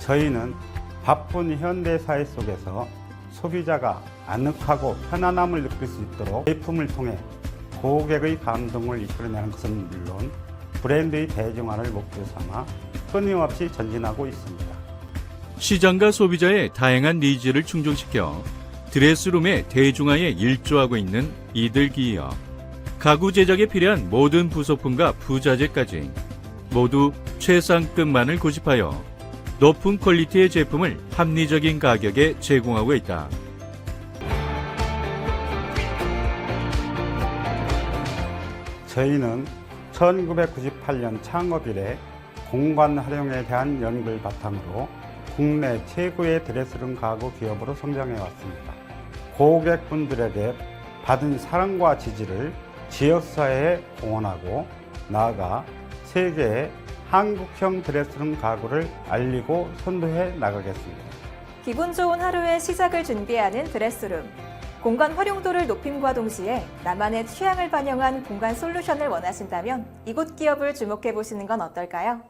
저희는 바쁜 현대 사회 속에서 소비자가 아늑하고 편안함을 느낄 수 있도록 제품을 통해 고객의 감동을 이끌어내는 것은 물론 브랜드의 대중화를 목표 삼아 끊임없이 전진하고 있습니다. 시장과 소비자의 다양한 니즈를 충족시켜 드레스룸의 대중화에 일조하고 있는 이들 기업. 가구 제작에 필요한 모든 부속품과 부자재까지 모두 최상급만을 고집하여 높은 퀄리티의 제품을 합리적인 가격에 제공하고 있다. 저희는 1998년 창업 이래 공간 활용에 대한 연구를 바탕으로 국내 최고의 드레스룸 가구 기업으로 성장해 왔습니다. 고객분들에게 받은 사랑과 지지를 지역사회에 공헌하고 나아가 세계에 한국형 드레스룸 가구를 알리고 선도해 나가겠습니다. 기분 좋은 하루의 시작을 준비하는 드레스룸. 공간 활용도를 높임과 동시에 나만의 취향을 반영한 공간 솔루션을 원하신다면 이곳 기업을 주목해 보시는 건 어떨까요?